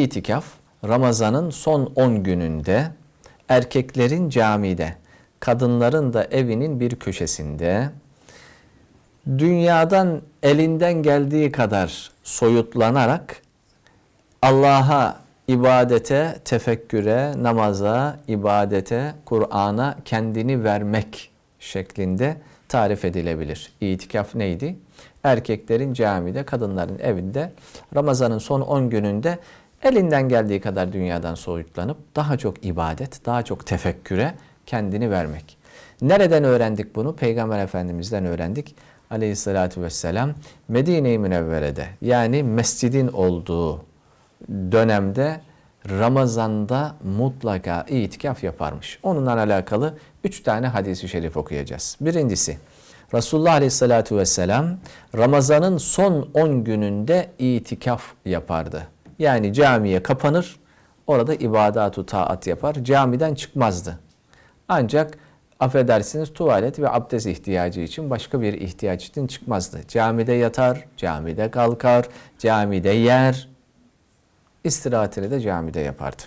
İtikaf Ramazan'ın son 10 gününde erkeklerin camide, kadınların da evinin bir köşesinde dünyadan elinden geldiği kadar soyutlanarak Allah'a ibadete, tefekküre, namaza, ibadete, Kur'an'a kendini vermek şeklinde tarif edilebilir. İtikaf neydi? Erkeklerin camide, kadınların evinde Ramazan'ın son 10 gününde elinden geldiği kadar dünyadan soyutlanıp daha çok ibadet, daha çok tefekküre kendini vermek. Nereden öğrendik bunu? Peygamber Efendimiz'den öğrendik. Aleyhissalatü vesselam Medine-i Münevvere'de yani mescidin olduğu dönemde Ramazan'da mutlaka itikaf yaparmış. Onunla alakalı üç tane hadisi şerif okuyacağız. Birincisi Resulullah Aleyhisselatü Vesselam Ramazan'ın son 10 gününde itikaf yapardı. Yani camiye kapanır, orada ibadatu taat yapar, camiden çıkmazdı. Ancak affedersiniz tuvalet ve abdest ihtiyacı için başka bir ihtiyaç için çıkmazdı. Camide yatar, camide kalkar, camide yer, istirahatini de camide yapardı.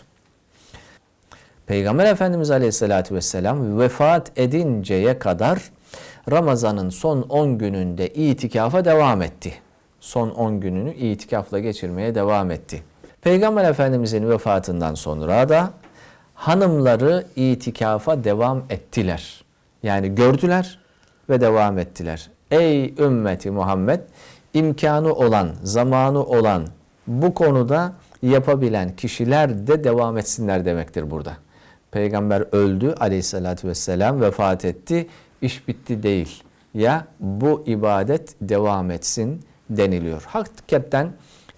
Peygamber Efendimiz Aleyhisselatü Vesselam vefat edinceye kadar Ramazan'ın son 10 gününde itikafa devam etti. Son 10 gününü itikafla geçirmeye devam etti. Peygamber Efendimizin vefatından sonra da hanımları itikafa devam ettiler. Yani gördüler ve devam ettiler. Ey ümmeti Muhammed imkanı olan, zamanı olan bu konuda yapabilen kişiler de devam etsinler demektir burada. Peygamber öldü aleyhissalatü vesselam vefat etti. İş bitti değil. Ya bu ibadet devam etsin deniliyor. Hakikaten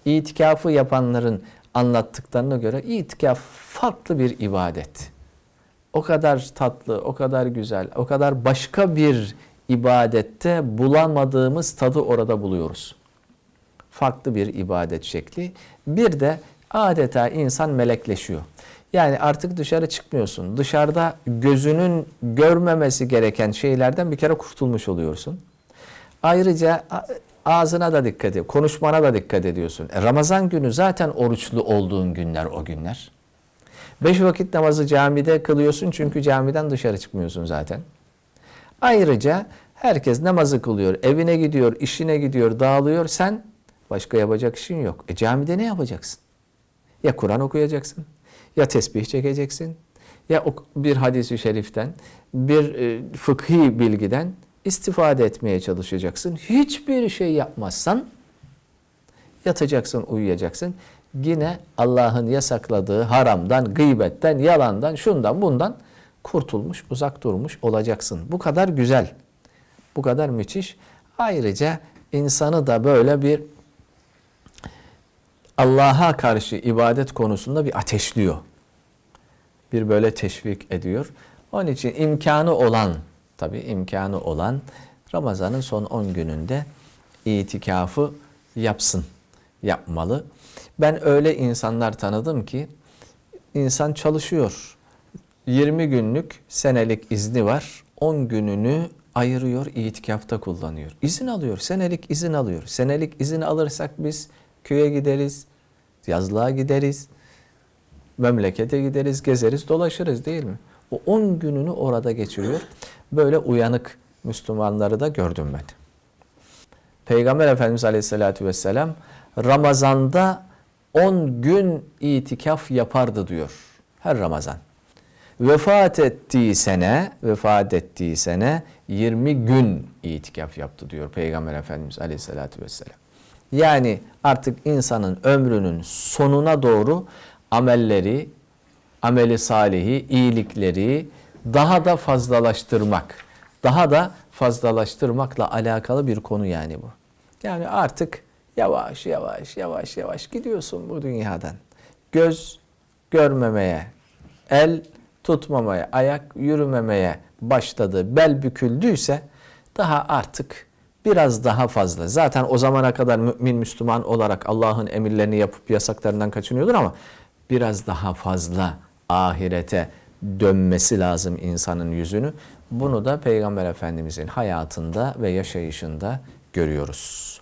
itikafı yapanların anlattıklarına göre itikaf farklı bir ibadet. O kadar tatlı, o kadar güzel, o kadar başka bir ibadette bulamadığımız tadı orada buluyoruz. Farklı bir ibadet şekli. Bir de adeta insan melekleşiyor. Yani artık dışarı çıkmıyorsun. Dışarıda gözünün görmemesi gereken şeylerden bir kere kurtulmuş oluyorsun. Ayrıca ağzına da dikkat et, konuşmana da dikkat ediyorsun. E, Ramazan günü zaten oruçlu olduğun günler o günler. Beş vakit namazı camide kılıyorsun çünkü camiden dışarı çıkmıyorsun zaten. Ayrıca herkes namazı kılıyor, evine gidiyor, işine gidiyor, dağılıyor. Sen başka yapacak işin yok. E camide ne yapacaksın? Ya Kur'an okuyacaksın, ya tesbih çekeceksin, ya bir hadisi şeriften, bir e, fıkhi bilgiden istifade etmeye çalışacaksın. Hiçbir şey yapmazsan yatacaksın, uyuyacaksın. Yine Allah'ın yasakladığı haramdan, gıybetten, yalandan, şundan bundan kurtulmuş, uzak durmuş olacaksın. Bu kadar güzel, bu kadar müthiş. Ayrıca insanı da böyle bir Allah'a karşı ibadet konusunda bir ateşliyor. Bir böyle teşvik ediyor. Onun için imkanı olan, tabii imkanı olan Ramazan'ın son 10 gününde itikafı yapsın, yapmalı. Ben öyle insanlar tanıdım ki insan çalışıyor. 20 günlük senelik izni var. 10 gününü ayırıyor, itikafta kullanıyor. İzin alıyor, senelik izin alıyor. Senelik izin alırsak biz köye gideriz, yazlığa gideriz, memlekete gideriz, gezeriz, dolaşırız değil mi? O 10 gününü orada geçiriyor. Böyle uyanık Müslümanları da gördüm ben. Peygamber Efendimiz Aleyhisselatü Vesselam Ramazan'da 10 gün itikaf yapardı diyor. Her Ramazan. Vefat ettiği sene, vefat ettiği sene 20 gün itikaf yaptı diyor Peygamber Efendimiz Aleyhisselatü Vesselam. Yani artık insanın ömrünün sonuna doğru amelleri, ameli salihi, iyilikleri daha da fazlalaştırmak, daha da fazlalaştırmakla alakalı bir konu yani bu. Yani artık yavaş yavaş yavaş yavaş gidiyorsun bu dünyadan. Göz görmemeye, el tutmamaya, ayak yürümemeye başladı, bel büküldüyse daha artık biraz daha fazla. Zaten o zamana kadar mümin Müslüman olarak Allah'ın emirlerini yapıp yasaklarından kaçınıyordur ama biraz daha fazla ahirete dönmesi lazım insanın yüzünü. Bunu da Peygamber Efendimizin hayatında ve yaşayışında görüyoruz.